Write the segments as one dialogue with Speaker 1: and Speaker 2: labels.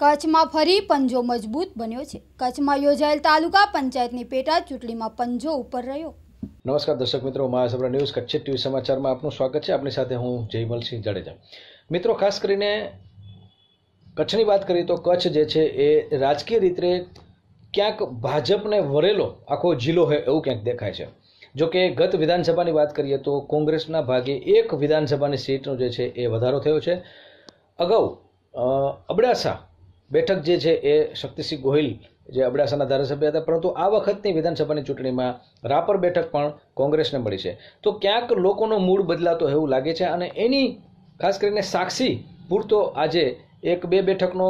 Speaker 1: કચ્છમાં ફરી પંજો મજબૂત બન્યો છે. કચ્છમાં યોજાયેલ તાલુકા પંચાયતની પેટા ચૂંટણીમાં પંજો ઉપર રહ્યો.
Speaker 2: નમસ્કાર દર્શક મિત્રો, મહાસભા ન્યૂઝ, કચ્છ ટીવી સમાચારમાં આપનું સ્વાગત છે. આપણી સાથે હું જયમલસિંહ જાડેજા. મિત્રો, ખાસ કરીને કચ્છની વાત કરીએ તો કચ્છ જે છે એ રાજકીય રીતે ક્યાંક ભાજપને વરેલો આખો જિલ્લો હોય એવું ક્યાંક દેખાય છે. જો કે ગત વિધાનસભાની વાત કરીએ તો કોંગ્રેસના ભાગે એક વિધાનસભાની સીટનો જે છે એ વધારો થયો છે. અગાઉ અબડાસા બેઠક જે છે એ શક્તિસિંહ ગોહિલ જે અબડાસાના ધારાસભ્ય હતા, પરંતુ આ વખતની વિધાનસભાની ચૂંટણીમાં રાપર બેઠક પણ કોંગ્રેસને મળી છે. તો ક્યાંક લોકોનો મૂડ બદલાતો એવું લાગે છે અને એની ખાસ કરીને સાક્ષી પૂરતો આજે એક બે બેઠકનો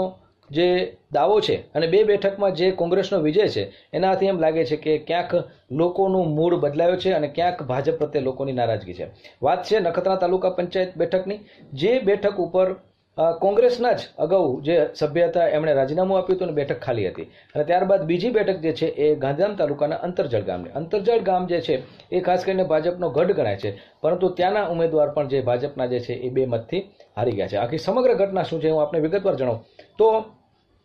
Speaker 2: જે દાવો છે અને બે બેઠકમાં જે કોંગ્રેસનો વિજય છે, એનાથી એમ લાગે છે કે ક્યાંક લોકોનું મૂડ બદલાયો છે અને ક્યાંક ભાજપ પ્રત્યે લોકોની નારાજગી છે. વાત છે નખત્રા તાલુકા પંચાયત બેઠકની. જે બેઠક ઉપર કોંગ્રેસના જ અગાઉ જે સભ્ય હતા, એમણે રાજીનામું આપ્યું હતું અને બેઠક ખાલી હતી. અને ત્યારબાદ બીજી બેઠક જે છે, એ ગાંધીધામ તાલુકાના અંતરજળ ગામની. અંતરજળ ગામ જે છે, એ ખાસ કરીને ભાજપનો ગઢ ગણાય છે, પરંતુ ત્યાંના ઉમેદવાર પણ જે ભાજપના જે છે, એ બે મતથી હારી ગયા છે. આખી સમગ્ર ઘટના શું છે, હું આપને વિગતવાર જણાવું. તો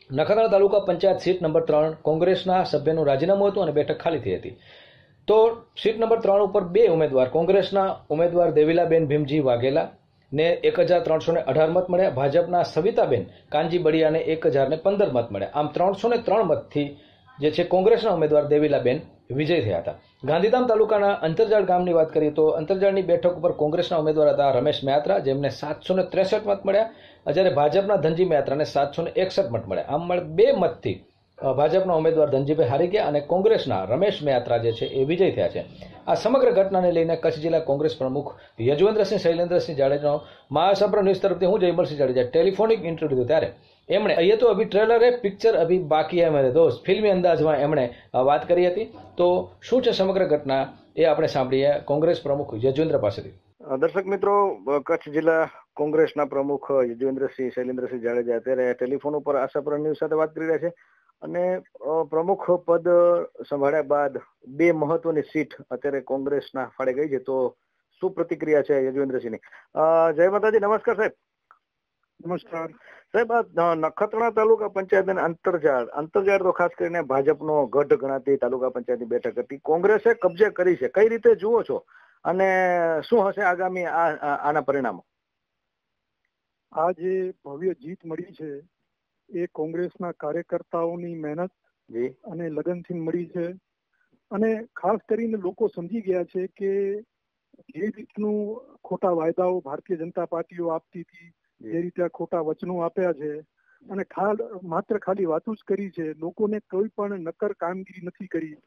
Speaker 2: નખત્રાણા તાલુકા પંચાયત સીટ નંબર ત્રણ, કોંગ્રેસના સભ્યનું રાજીનામું હતું અને બેઠક ખાલી થઈ હતી. તો સીટ નંબર ત્રણ ઉપર બે ઉમેદવાર, કોંગ્રેસના ઉમેદવાર દેવીલાબેન ભીમજી વાઘેલા ને એક હજાર ત્રણસો ને અઢાર મત મળ્યા. ભાજપના સવિતાબેન કાનજી બળિયાને એક હજાર ને પંદર મત મળ્યા. આમ ત્રણસો ને ત્રણ મતથી જે છે કોંગ્રેસના ઉમેદવાર દેવીલાબેન વિજય થયા હતા. ગાંધીધામ તાલુકાના અંતરજાળ ગામની વાત કરીએ તો અંતરજાળની બેઠક ઉપર કોંગ્રેસના ઉમેદવાર હતા રમેશ મયાત્રા, જેમને સાતસો ત્રેસઠ મત મળ્યા. જ્યારે ભાજપના ધનજી મયાત્રાને સાતસો એકસઠ મત મળ્યા. આમ બે મતથી ભાજપના ઉમેદવાર ધનજીભાઈ હારીકિયા અને કોંગ્રેસના રમેશ મેયાત્રા જે છે એ વિજય થયા છે. આ સમગ્ર ઘટનાને લઈને કચ્છ જિલ્લા કોંગ્રેસ પ્રમુખ યજવેન્દ્રસિંહ શૈલેન્દ્રસિંહ જાડેજાનો મહાસભ્ર ન્યૂઝ તરફથી હું જયમલસિંહ જાડેજા ટેલિફોનિક ઇન્ટરવ્યુ દીધું ત્યારે. એમણે યે તો અભી ટ્રેલર હે પિક્ચર અભી બાકી હે મેરે દોસ્ત. ફિલ્મી અંદાજમાં એમણે વાત કરી હતી. તો શું છે સમગ્ર ઘટના એ આપણે સાંભળીએ કોંગ્રેસ પ્રમુખ યજવેન્દ્ર પાસેથી.
Speaker 3: દર્શક મિત્રો કચ્છ જિલ્લા કોંગ્રેસના પ્રમુખ યજવેન્દ્રસિંહ શૈલેન્દ્રસિંહ જાડેજા અત્યારે ટેલિફોન ઉપર આશાપુરા ન્યૂઝ સાથે વાત કરી રહ્યા છે. અને પ્રમુખ પદ સંભાળ્યા બાદ બે મહત્વની સીટ અત્યારે કોંગ્રેસના ફાળે ગઈ છે. તો શું પ્રતિક્રિયા છે યજવેન્દ્રસિંહની? જય માતાજી નમસ્કાર સાહેબ.
Speaker 4: નમસ્કાર.
Speaker 3: સાહેબ નખત્રાણા તાલુકા પંચાયત અને અંતરજાળ તો ખાસ કરીને ભાજપનો ગઢ ગણાતી તાલુકા પંચાયતની બેઠક હતી. કોંગ્રેસે કબજે કરી છે. કઈ રીતે જુઓ છો? અને શું હશે આગામી આ- આના પરિણામો?
Speaker 4: આ જે ભવ્ય જીત મળી છે એ કોંગ્રેસના કાર્યકર્તાઓની મહેનત અને લગનથી મળી છે. અને ખાસ કરીને લોકો સમજી ગયા છે કે જે રીતનું ખોટા વાયદાઓ ભારતીય જનતા પાર્ટીઓ આપતી હતી જે. રીતે ખોટા વચનો આપ્યા છે અને માત્ર ખાલી વાતો જ કરી છે. લોકોને કોઈ પણ નક્કર કામગીરી નથી કરી.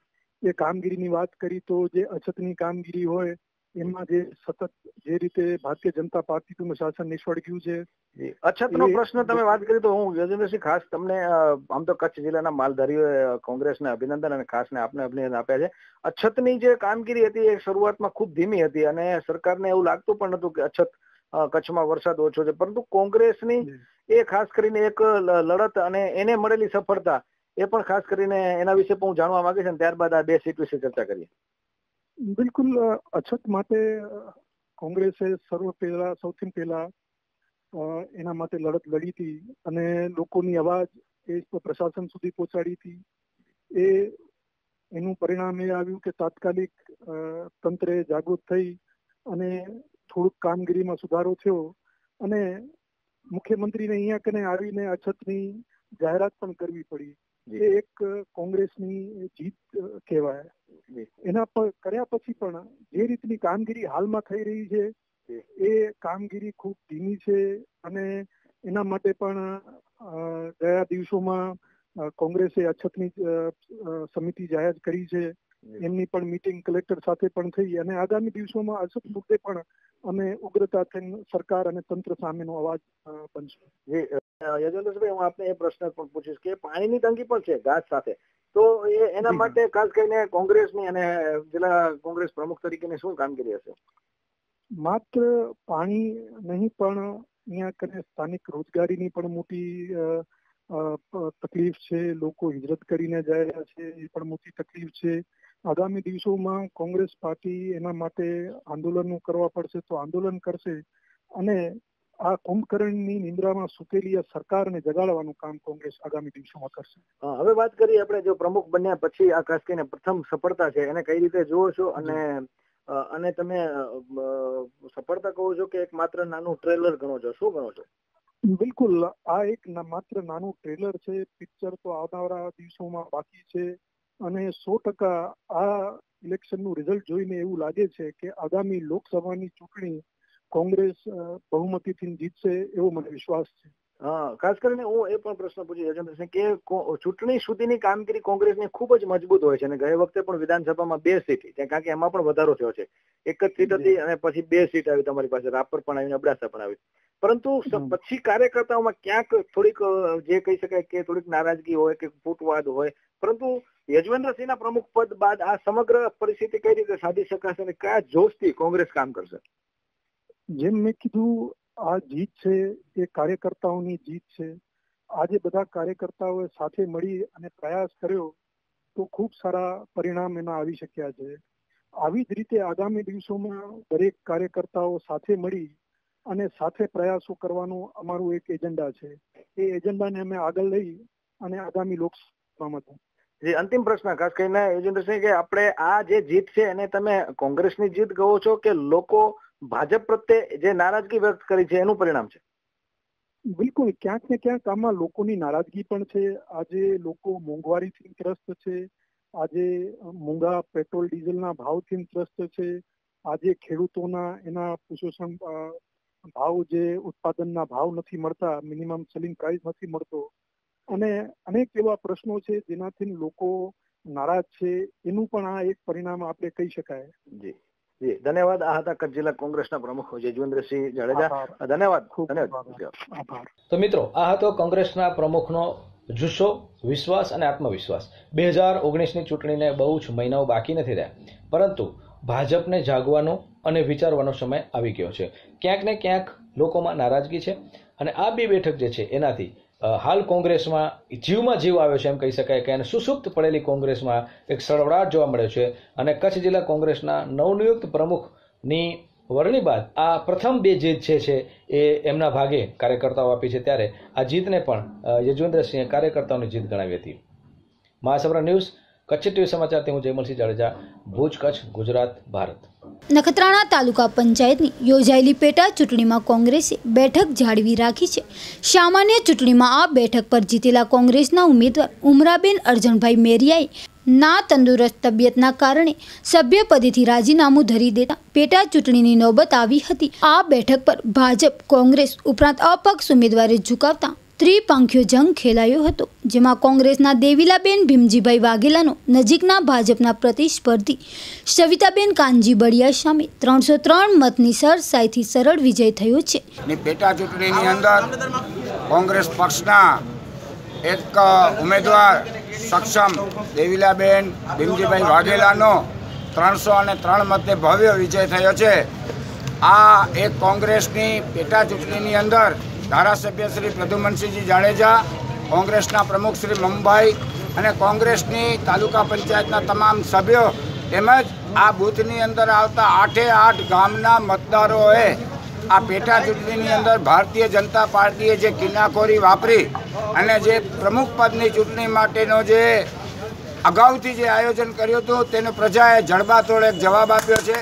Speaker 4: એ કામગીરીની વાત કરી તો જે અછતની કામગીરી હોય એમાં જે સતત જે રીતે ભારતીય જનતા પાર્ટીનું શાસન નિષ્ફળ ગયું છે.
Speaker 3: અછતનો પ્રશ્ન તમે વાત કરી તો હું યજેન્દ્રસિંહ ખાસ તમને આમ તો કચ્છ જિલ્લાના માલધારીઓએ કોંગ્રેસને અભિનંદન અને ખાસ ને આપને અભિનંદન આપ્યા છે. અછતની જે કામગીરી હતી એ શરૂઆતમાં ખૂબ ધીમી હતી અને સરકારને એવું લાગતું પણ નતું કે અછત કચ્છમાં વરસાદ ઓછો છે. પરંતુ કોંગ્રેસની એ ખાસ કરીને એક લડત અને એને મળેલી સફળતા એ પણ ખાસ કરીને એના વિશે પણ હું જાણવા માંગીશ અને ત્યારબાદ આ બે સીટ વિશે ચર્ચા કરીએ.
Speaker 4: બિલકુલ અછત માટે કોંગ્રેસે સર્વ પહેલા, સૌથી પહેલા એના માટે લડત લડી હતી અને લોકોની અવાજ એ પ્રશાસન સુધી પહોંચાડી હતી. એ, એનું પરિણામ એ આવ્યું કે તાત્કાલિક તંત્રે જાગૃત થઈ અને થોડુંક કામગીરીમાં સુધારો થયો અને મુખ્યમંત્રીને અહીંયા કને આવીને અછતની જાહેરાત પણ કરવી પડી.
Speaker 3: જી.
Speaker 4: એક કોંગ્રેસની જીત કહેવાય. એના પર કર્યા પછી પણ જે રીતની કામગીરી હાલમાં થઈ રહી છે એ કામગીરી ખૂબ ધીમી છે અને એના માટે પણ ગયા દિવસોમાં કોંગ્રેસે અછતની સમિતિ જાહેર કરી છે. એમની પણ મીટિંગ કલેક્ટર સાથે પણ થઈ અને આગામી દિવસોમાં અછત મુદ્દે પણ અમે ઉગ્રતાથી સરકાર અને તંત્ર સામેનો અવાજ બનશું.
Speaker 3: જી હું આપને એ પ્રશ્ન પણ પૂછીશ કે પાણીની તંગી પણ છે ઘાસ સાથે. તો એ એના માટે ખાસ કરીને કોંગ્રેસની અને જિલ્લા કોંગ્રેસ પ્રમુખ તરીકેની શું કામગીરી હશે?
Speaker 4: માત્ર પાણી નહીં પણ અહીંયા કને સ્થાનિક રોજગારીની પણ મોટી તકલીફ છે. લોકો હિજરત કરીને જઈ રહ્યા છે એ પણ મોટી તકલીફ છે. આગામી દિવસોમાં કોંગ્રેસ પાર્ટી એના માટે આંદોલન કરવા પડશે તો આંદોલન કરશે અને આ કુંભકર્ણની નિંદ્રામાં સૂતેલી આ સરકારને જગાડવાનું કામ કોંગ્રેસ આગામી દિવસોમાં કરશે.
Speaker 3: હવે વાત કરીએ આપણે જો પ્રમુખ બન્યા પછી આ ખાસ કરીને પ્રથમ સફળતા છે. એને કઈ રીતે જુઓ છો? અને અને તમે સફળતા કહો છો કે એક માત્ર નાનું ટ્રેલર ગણો છો? શું ગણો છો?
Speaker 4: બિલકુલ. આ એક માત્ર નાનું ટ્રેલર છે. પિક્ચર તો આવનારા દિવસોમાં બાકી છે. અને સો ટકા આ ઇલેક્શનનું રિઝલ્ટ જોઈને એવું લાગે છે કે આગામી લોકસભાની ચૂંટણી કોંગ્રેસ બહુમતીથી જીતશે એવો મને વિશ્વાસ છે.
Speaker 3: હા ખાસ કરીને હું એ પણ પ્રશ્ન પૂછી રાજેન્દ્રસિંહ કે ચૂંટણી સુધીની કામગીરી કોંગ્રેસની ખૂબ જ મજબૂત હોય છે અને ગયે વખતે પણ વિધાનસભામાં બે સીટ ત્યાં કારણ કે એમાં પણ વધારો થયો છે. એક જ સીટ હતી અને પછી બે સીટ આવી તમારી પાસે રાપર પણ આવી અબડાસા પણ આવી. પરંતુ પછી કાર્યકર્તાઓમાં ક્યાંક થોડીક જે કહી શકાય કે થોડીક નારાજગી હોય કે ફૂટવાદ હોય પરંતુ યજવેન્દ્રસિંહના પ્રમુખ પદ બાદ આ સમગ્ર પરિસ્થિતિ કઈ રીતે સાધી શકાશે અને કયા જોશથી કોંગ્રેસ કામ કરશે?
Speaker 4: જેમ મેં કીધું, આ જીત છે, એ કાર્યકર્તાઓની જીત છે. આજે બધા કાર્યકર્તાઓએ સાથે મળી અને પ્રયાસ કર્યો તો ખૂબ સારા પરિણામ એના આવી શક્યા છે. આવી જ રીતે આગામી દિવસોમાં દરેક કાર્યકર્તાઓ સાથે મળી અને સાથે પ્રયાસો કરવાનું અમારું એક એજન્ડા છે. એ એજન્ડાને અમે આગળ લઈ અને આગામી લોકસભામાં
Speaker 3: જે અંતિમ પ્રશ્ન, ખાસ કરીને યુજેન્દ્રસિંહ કે આપણે આ જે જીત છે, એને તમે કોંગ્રેસની જીત કહો છો કે લોકો ભાજપ પ્રત્યે જે નારાજગી વ્યક્ત કરી છે એનું પરિણામ છે?
Speaker 4: બિલકુલ. ક્યાંક ને ક્યાંક આમાં લોકોની નારાજગી પણ છે. આજે લોકો મોંઘવારીથી ત્રસ્ત છે. આજે મોંઘા પેટ્રોલ ડીઝલના ભાવથી ત્રસ્ત છે. આજે ખેડૂતોના એના પોષણ ભાવ જે ઉત્પાદનના ભાવ નથી મળતા મિનિમમ સેલિંગ પ્રાઇસ નથી મળતો. અને અનેક એવા પ્રશ્નો છે જેનાથી લોકો નારાજ છે. એનું પણ આ એક પરિણામ આપણે કહી શકાય.
Speaker 3: જી. જી ધન્યવાદ. આ હતા કચ્છ જિલ્લા કોંગ્રેસના પ્રમુખ જજવેન્દ્રસિંહ જાડેજા. ધન્યવાદ.
Speaker 4: ખૂબ
Speaker 3: ધન્યવાદ.
Speaker 4: આભાર.
Speaker 2: તો મિત્રો આ હતો કોંગ્રેસના પ્રમુખનો જુસ્સો વિશ્વાસ અને આત્મવિશ્વાસ. બે હજાર ઓગણીસની ચૂંટણીને બહુ જ મહિનાઓ બાકી નથી રહ્યા. પરંતુ ભાજપને જાગવાનો અને વિચારવાનો સમય આવી ગયો છે. ક્યાંક ને ક્યાંક લોકોમાં નારાજગી છે અને આ બે બેઠક જે છે એનાથી હાલ કોંગ્રેસમાં જીવમાં જીવ આવ્યો છે એમ કહી શકાય કે એને સુસુપ્ત પડેલી કોંગ્રેસમાં એક સળવળાટ જોવા મળ્યો છે અને કચ્છ જિલ્લા કોંગ્રેસના નવનિયુક્ત પ્રમુખની વરણી બાદ આ પ્રથમ બે જીત છે છે એ એમના ભાગે કાર્યકર્તાઓ આપી છે ત્યારે આ જીતને પણ યજવેન્દ્રસિંહે કાર્યકર્તાઓની જીત ગણાવી હતી. મહાસભા ન્યૂઝ, કચ્છ ટીવી સમાચારથી હું જયમલસિંહ જાડેજા, ભુજ કચ્છ, ગુજરાત, ભારત.
Speaker 1: નખત્રાણા તાલુકા પંચાયતની યોજાયેલી પેટા ચૂંટણીમાં કોંગ્રેસે બેઠક જાળવી રાખી છે. સામાન્ય ચૂંટણીમાં આ બેઠક પર જીતેલા કોંગ્રેસના ઉમેદવાર ઉમરાબેન અરજણભાઈ મેરિયાએ ના તંદુરસ્ત તબિયતના કારણે સભ્યપદેથી રાજીનામું ધરી દેતા પેટા ચૂંટણીની નોબત આવી હતી. આ બેઠક પર ભાજપ, કોંગ્રેસ ઉપરાંત અપક્ષ ઉમેદવારે ઝુકાવતા ત્રિપાંખ્યો જંગ ખેલાયો હતો, જેમાં કોંગ્રેસના દેવીલાબેન, ભીમજીભાઈ વાઘેલાનો નજીકના ભાજપના પ્રતિસ્પર્ધી સવિતાબેન કાનજી બળિયા સામે ત્રણસો ત્રણ મતની સરસાઈથી સરળ વિજય થયો છે.
Speaker 5: પેટા ચૂંટણીની અંદર કોંગ્રેસ પક્ષના એક ઉમેદવાર સક્ષમ દેવીલાબેન, ભીમજીભાઈ વાઘેલાનો ત્રણસો અને ત્રણ મતે ભવ્ય વિજય થયો છે. આ એક કોંગ્રેસની પેટા ચૂંટણીની અંદર ધારાસભ્ય શ્રી પ્રદ્યુમનસિંહજી જાડેજા, કોંગ્રેસના પ્રમુખ શ્રી મમભાઈ અને કોંગ્રેસની તાલુકા પંચાયતના તમામ સભ્યો તેમજ આ બૂથની અંદર આવતા આઠે આઠ ગામના મતદારોએ આ પેટા ચૂંટણીની અંદર ભારતીય જનતા પાર્ટીએ જે કિનાખોરી વાપરી અને જે પ્રમુખ પદની ચૂંટણી માટેનો જે અગાઉથી જે આયોજન કર્યું હતું તેનો પ્રજાએ જડબાતોડ એક જવાબ આપ્યો છે.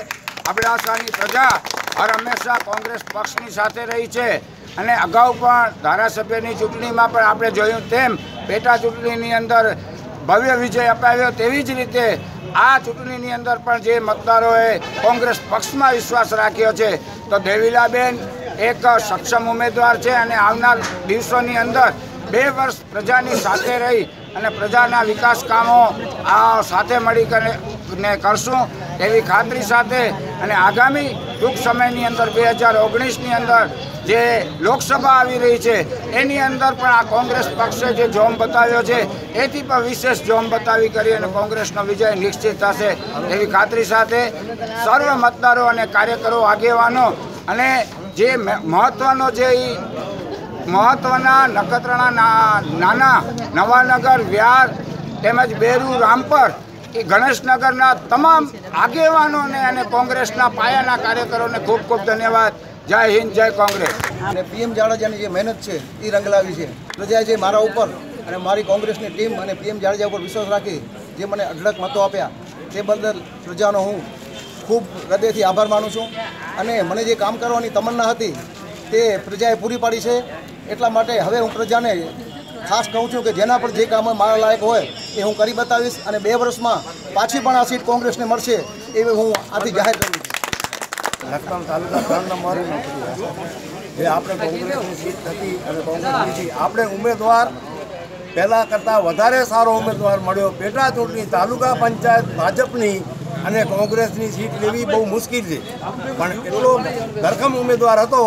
Speaker 5: અબડાસાની પ્રજા હર હંમેશા કોંગ્રેસ પક્ષની સાથે રહી છે. અને અગાઉ પણ ધારાસભ્યની ચૂંટણીમાં પણ આપણે જોયું તેમ પેટા ચૂંટણીની અંદર ભવ્ય વિજય અપાવ્યો તેવી જ રીતે આ ચૂંટણીની અંદર પણ જે મતદારોએ કોંગ્રેસ પક્ષમાં વિશ્વાસ રાખ્યો છે, તો દેવીલાબેન એક સક્ષમ ઉમેદવાર છે અને આવનાર દિવસોની અંદર બે વર્ષ પ્રજાની સાથે રહી અને પ્રજાના વિકાસ કામો આ સાથે મળી ને કરશું એવી ખાતરી સાથે અને આગામી ટૂંક સમયની અંદર બે હજાર ઓગણીસની અંદર જે લોકસભા આવી રહી છે, એની અંદર પણ આ કોંગ્રેસ પક્ષે જે જોમ બતાવ્યો છે, એથી પણ વિશેષ જોમ બતાવી કરી અને કોંગ્રેસનો વિજય નિશ્ચિત થશે એવી ખાતરી સાથે સર્વ મતદારો અને કાર્યકરો આગેવાનો અને જે મ- મહત્વનો જે ઈ મહત્વના નખત્રાણા નાના નવાનગર, વ્યાર તેમજ બેરુ, રામપર એ ગણેશનગરના તમામ આગેવાનોને અને કોંગ્રેસના પાયાના કાર્યકરોને ખૂબ ખૂબ ધન્યવાદ. જય હિન્દ, જય કોંગ્રેસ.
Speaker 6: અને પીએમ જાડેજાની જે મહેનત છે એ રંગ લાવી છે. પ્રજાએ જે મારા ઉપર અને મારી કોંગ્રેસની ટીમ અને પીએમ જાડેજા ઉપર વિશ્વાસ રાખી, જે મને અઢળક મતો આપ્યા, તે બદલ પ્રજાનો હું ખૂબ હૃદયથી આભાર માનું છું. અને મને જે કામ કરવાની તમન્ના હતી, તે પ્રજાએ પૂરી પાડી છે. એટલા માટે હવે હું પ્રજાને ખાસ કહું છું કે જેના પર જે કામ મારા લાયક હોય એ હું કરી બતાવીશ અને બે વર્ષમાં પાછી પણ આ સીટ કોંગ્રેસને મળશે એવી હું આથી જાહેર કરું છું.
Speaker 7: લખતર તાલુકા ત્રણ નંબર. જે આપણે કોંગ્રેસની સીટ હતી અને કોંગ્રેસની આપણે ઉમેદવાર પહેલાં કરતાં વધારે સારો ઉમેદવાર મળ્યો. પેટા તાલુકા પંચાયત ભાજપની અને કોંગ્રેસની સીટ લેવી બહુ મુશ્કેલ છે. પણ એટલો ધરખમ ઉમેદવાર હતો,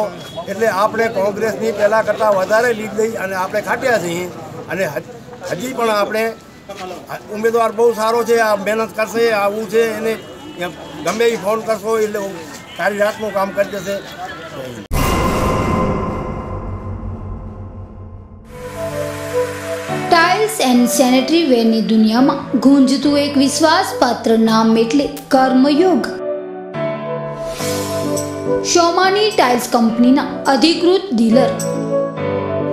Speaker 7: એટલે આપણે કોંગ્રેસની પહેલાં કરતાં વધારે લીડ લઈ અને આપણે ખાટ્યા છીએ. અને હજી પણ આપણે ઉમેદવાર બહુ સારો છે, આ મહેનત કરશે, આવું છે, એને ગમે એ ફોન કરશો, એટલે સારી રાતનું કામ કરી દેશે.
Speaker 1: એન્ડ સેનેટરી વેરની દુનિયામાં ગુંજતું એક વિશ્વાસપાત્ર નામ એટલે કર્મયોગ. શોમાની ટાઇલ્સ કંપનીના અધિકૃત dealer.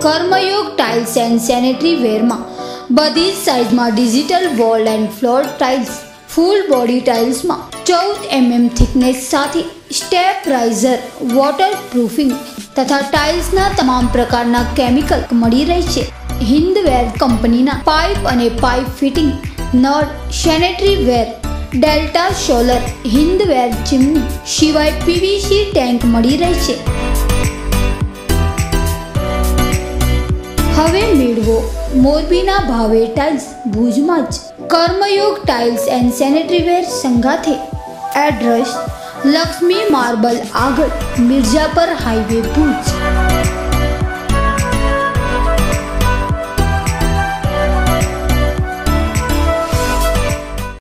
Speaker 1: Karmayog tiles and sanitary વેરમાં બધી જ સાઇઝમાં digital wall and floor tiles, full body ટાઇલ્સમાં ચૌદ એમએમ થિકનેસ સાથે સ્ટેપ રાઇઝર વોટર પ્રૂફિંગ તથા ટાઇલ્સના તમામ પ્રકારના કેમિકલ મળી રહે છે. હિન્દવેર કંપનીના પાઇપ અને પાઇપ ફિટિંગ, નળ, sanitary ware, Delta solar Hindware chimney સિવાય પીવીસી ટેન્ક મળી રહે છે હવે મેળવો મોરબીના ભાવે ટાઇલ્સ, ભુજમાં જ. Karmayog tiles and sanitary ware સંગાથે. Address, Laxmi marble આગળ મિર્જાપર હાઈવે ભુજ.